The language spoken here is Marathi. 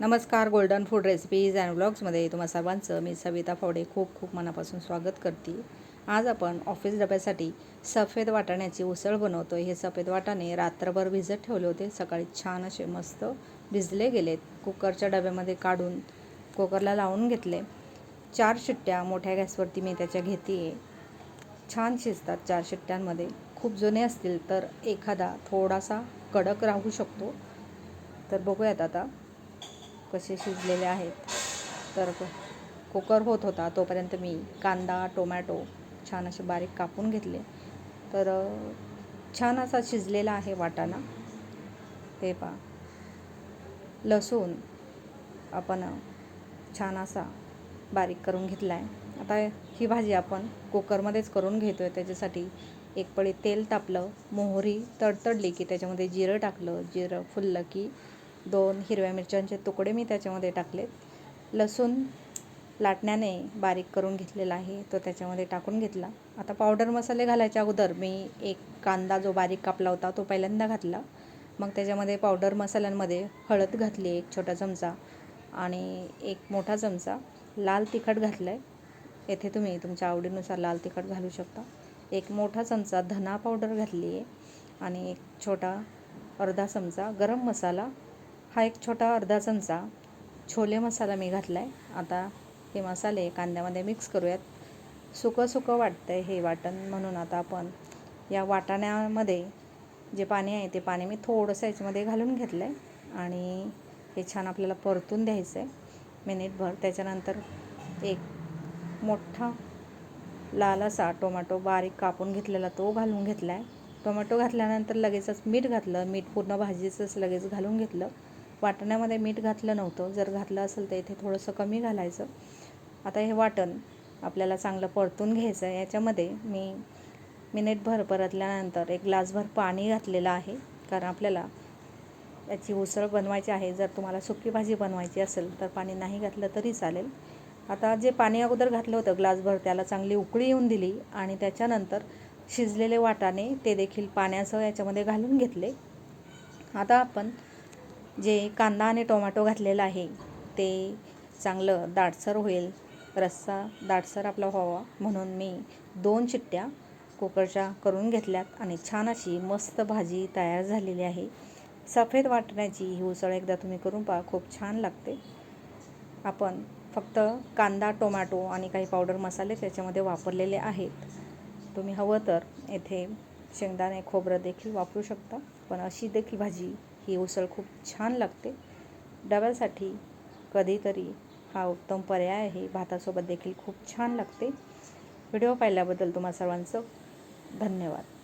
नमस्कार गोल्डन फूड रेसिपीज अँड ब्लॉग्समध्ये तुम्हा सर्वांचं मी सविता फावडे खूप खूप मनापासून स्वागत करते. आज आपण ऑफिस डब्यासाठी सफेद वाटाण्याची उसळ बनवतो हे सफेद वाटाणे रात्रभर भिजत ठेवले होते. सकाळी छान असे मस्त भिजले गेलेत. कुकरच्या डब्यामध्ये काढून कुकरला लावून घेतले. चार शिट्ट्या मोठ्या गॅसवरती मी त्याच्या घेते. छान शिजतात चार शिट्ट्यांमध्ये. खूप जुने असतील तर एखादा थोडासा कडक राहू शकतो. तर बघूयात आता. कसे शिजलेले आहेत. तर कुकर होत होता. तोपर्यंत मी कांदा टोमॅटो छान असे बारीक कापून घेतले. तर छान असा शिजलेला आहे वाटाणा. हे पा लसूण आपण छान असा बारीक करून घेतला आहे आता ही भाजी आपण कुकरमध्येच करून घेतो आहे त्याच्यासाठी एक पळी तेल तापलं. मोहरी तडतडली की त्याच्यामध्ये जिरं टाकलं. जिरं फुललं की दोन हिरव्या मिरच्यांचे तुकडे मी त्याच्यामध्ये टाकलेत लसूण लाटण्याने बारीक करून घेतलेला आहे तो त्याच्यामध्ये टाकून घेतला. आता पावडर मसाले घालायच्या अगोदर मी एक कांदा जो बारीक कापला होता तो पहिल्यांदा घातला. मग त्याच्यामध्ये पावडर मसाल्यांमध्ये हळद घातली एक छोटा चमचा आणि एक मोठा चमचा लाल तिखट घातलं आहे येथे तुम्ही तुमच्या आवडीनुसार लाल तिखट घालू शकता. एक मोठा चमचा धना पावडर घातली आहे आणि एक छोटा अर्धा चमचा गरम मसाला हा एक छोटा अर्धा चमचा छोले मसाला मी घातला आहे आता हे मसाले कांद्यामध्ये मिक्स करूयात. सुकं सुकं वाटतं आहे हे वाटण म्हणून आता आपण या वाटाण्यामध्ये जे पाणी आहे ते पाणी मी थोडंसं याच्यामध्ये घालून घेतलं आहे आणि हे छान आपल्याला परतून द्यायचं आहे मिनिटभर. त्याच्यानंतर एक मोठा लाल असा टोमॅटो बारीक कापून घेतलेला तो घालून घेतला आहे टोमॅटो घातल्यानंतर लगेचच मीठ घातलं. मीठ पूर्ण भाजीचंच लगेच घालून घेतलं. वाटण्यामध्ये मीठ घातलं नव्हतं. जर घातलं असेल तर इथे थोडंसं कमी घालायचं. आता हे वाटण आपल्याला चांगलं परतून घ्यायचं आहे याच्यामध्ये मी मिनिटभर परतल्यानंतर एक ग्लासभर पाणी घातलेलं आहे. कारण आपल्याला याची उसळ बनवायची आहे. जर तुम्हाला सुकी भाजी बनवायची असेल तर पाणी नाही घातलं तरी चालेल. आता जे पाणी अगोदर घातलं होतं ग्लासभर त्याला चांगली उकळी येऊन दिली आणि त्याच्यानंतर शिजलेले वाटाणे ते देखील पाण्यासह याच्यामध्ये घालून घेतले. आता आपण जे कांदा आणि टोमॅटो घातलेला आहे ते चांगलं दाटसर होईल. रस्सा दाटसर आपला व्हावा म्हणून मी दोन चिट्ट्या कुकरच्या करून घेतल्यात आणि छान अशी मस्त भाजी तयार झालेली आहे. सफेद वाटण्याची ही उसळ एकदा तुम्ही करून पहा खूप छान लागते. आपण फक्त कांदा टोमॅटो आणि काही पावडर मसाले त्याच्यामध्ये वापरलेले आहेत. तुम्ही हवं तर येथे शेंगदाणे खोबरं देखील वापरू शकता पण अशी देखील भाजी ही उसळ खूप छान लागते. डब्यासाठी कधीतरी हा उत्तम पर्याय आहे. भातासोबत देखील खूप छान लागते. व्हिडिओ पाहिल्याबद्दल तुम्हा सर्वांचं धन्यवाद.